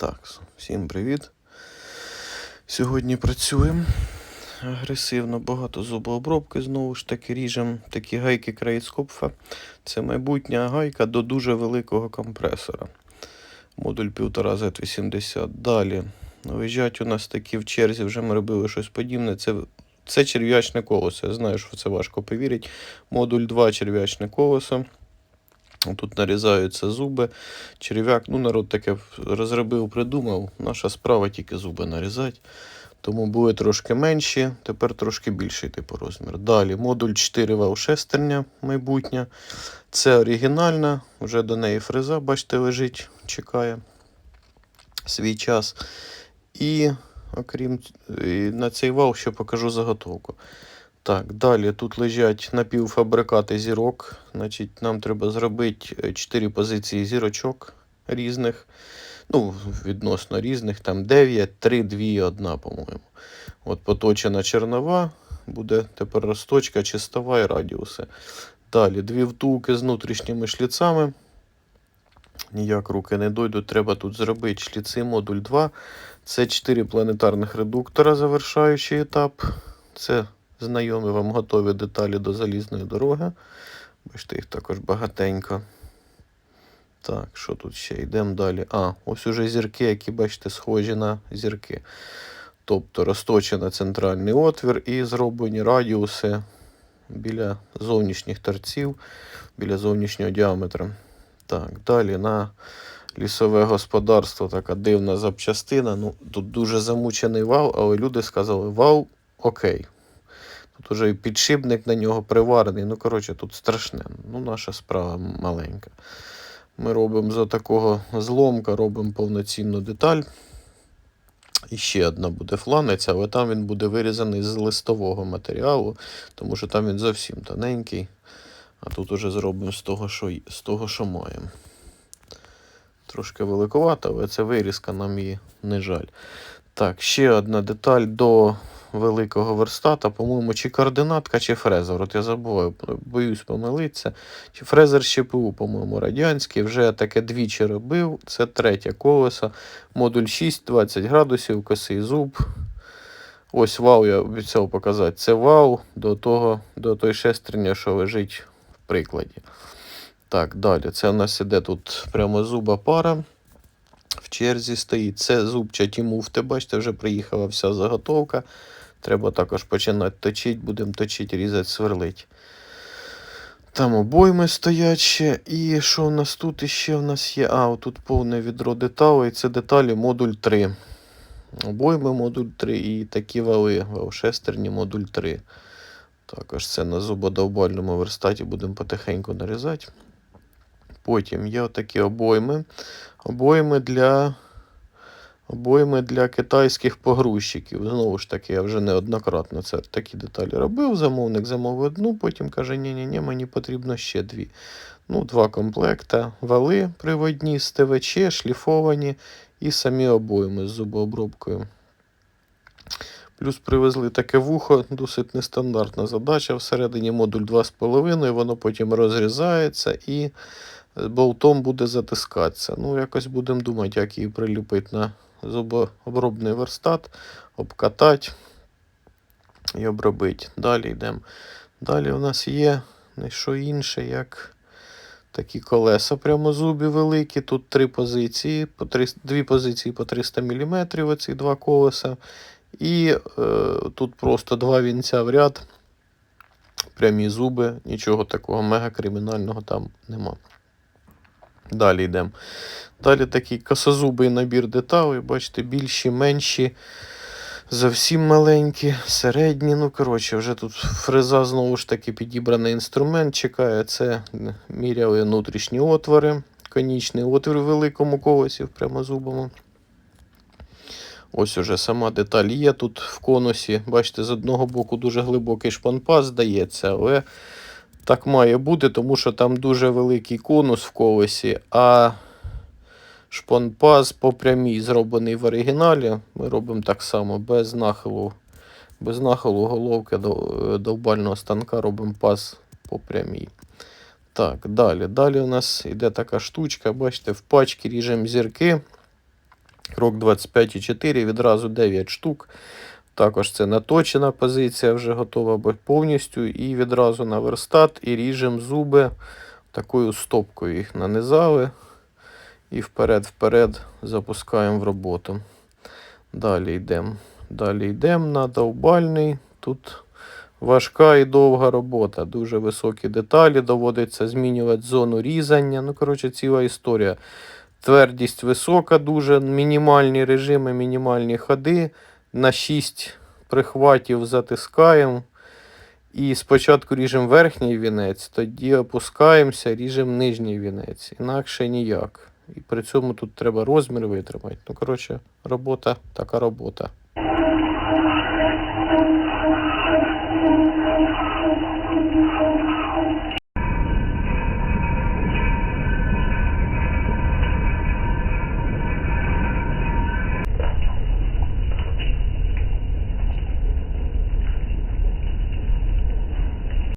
Так, всім привіт. Сьогодні працюємо агресивно, багато зубообробки знову ж таки ріжемо такі гайки Крейцкопфа. Це майбутня гайка до дуже великого компресора. Модуль 1,5 Z80. Далі. Виїжджають у нас такі в черзі, вже ми робили щось подібне. Це, це черв'ячне колесо. Я знаю, що це важко повірити. Модуль 2 черв'ячне колесо. Тут нарізаються зуби. Черв'як, ну народ таке розробив, придумав. Наша справа тільки зуби нарізати. Тому були трошки менші, тепер трошки більший типу розмір. Далі модуль 4 вал шестерня майбутня. Це оригінальна, вже до неї фреза, бачите, лежить, чекає свій час. І окрім на цей вал ще покажу заготовку. Так, далі тут лежать напівфабрикати зірок. Значить, нам треба зробити 4 позиції зірочок різних. Ну, відносно різних, там 9, 3, 2 1, по-моєму. От поточена чернова, буде тепер розточка, чистова і радіуси. Далі дві втулки з внутрішніми шліцами. Ніяк руки не дойдуть. Треба тут зробити шліци модуль 2. Це 4 планетарних редуктора, завершаючий етап. Це знайомі вам готові деталі до залізної дороги. Бачите, їх також багатенько. Так, що тут ще? Йдемо далі. А, ось уже зірки, які, бачите, схожі на зірки. Тобто розточено центральний отвір і зроблені радіуси біля зовнішніх торців, біля зовнішнього діаметра. Так, далі на лісове господарство така дивна запчастина. Ну, Тут дуже замучений вал, але люди сказали, вал окей. Тут уже і підшипник на нього приварений. Ну, коротше, тут страшне. Ну, наша справа маленька. Ми робимо за такого зломка, робимо повноцінну деталь. І ще одна буде фланець, але там він буде вирізаний з листового матеріалу, тому що там він зовсім тоненький. А тут уже зробимо з того, що, з того, що маємо. Трошки великовато, але це вирізка, нам її не жаль. Так, ще одна деталь до великого верстата, по-моєму, чи координатка, чи фрезер. От я забуваю, боюсь помилитися. Чи фрезер ЩПУ, по-моєму, радянський. Вже таке двічі робив. Це третє колесо. Модуль 6, 20 градусів, косий зуб. Ось вау, я обіцяв показати. Це вау до того, до той шестерня, що лежить в прикладі. Так, далі. Це у нас іде тут прямо зуба пара. В черзі стоїть. Це зубчаті муфти. Бачите, вже приїхала вся заготовка. Треба також починати точити, будемо точити, різати, сверлити. Там обойми стоять ще. І що у нас тут іще в нас є? А, тут повне відро деталей. Це деталі модуль 3. Обойми модуль 3 і такі вали, шестерні модуль 3. Також це на зубодовбальному верстаті будемо потихеньку нарізати. Потім є отакі обойми. Обойми для обойми для китайських погрузчиків. Знову ж таки, я вже неоднократно це такі деталі робив. Замовник замовив одну, потім каже, ні-ні-ні, мені потрібно ще дві. Ну, Два комплекта. Вали приводні з ТВЧ, шліфовані і самі обойми з зубообробкою. Плюс привезли таке вухо, досить нестандартна задача. Всередині модуль 2,5, воно потім розрізається і болтом буде затискатися. Ну, якось будемо думати, як її приліпити на зубообробний верстат, обкатати і обробити. Далі йдемо. Далі у нас є не що інше, як такі колеса прямозубі великі. Тут три позиції, по 300, дві позиції по 300 мм, оці два колеса. І е, тут просто два вінця в ряд. Прямі зуби, нічого такого мега-кримінального там нема. Далі йдемо. Далі такий косозубий набір деталей, бачите, більші, менші, зовсім маленькі, середні. Ну, коротше, вже тут фреза знову ж таки підібраний інструмент. Чекає, це міряли внутрішні отвори, конічний отвір в великому колесі в прямозубому. Ось уже сама деталь є тут в конусі. Бачите, з одного боку дуже глибокий шпанпас здається, але так має бути, тому що там дуже великий конус в колесі, а шпанпас по прямій зроблений в оригіналі. Ми робимо так само без нахилу, без нахилу головки довбального станка робимо паз по прямій. Так, далі. Далі у нас йде така штучка, бачите, в пачки ріжемо зірки. Крок 25,4, відразу 9 штук. Також це наточена позиція, вже готова повністю. І відразу на верстат і ріжемо зуби такою стопкою їх нанизали. І вперед-вперед запускаємо в роботу. Далі йдемо. Далі йдемо на довбальний. Тут важка і довга робота. Дуже високі деталі. Доводиться змінювати зону різання. Ну, коротше, ціла історія. Твердість висока, дуже мінімальні режими, мінімальні ходи. На 6 прихватів затискаємо. І спочатку ріжемо верхній вінець, тоді опускаємося, ріжемо нижній вінець. Інакше ніяк. І при цьому тут треба розмір витримати. Ну, коротше, робота така робота.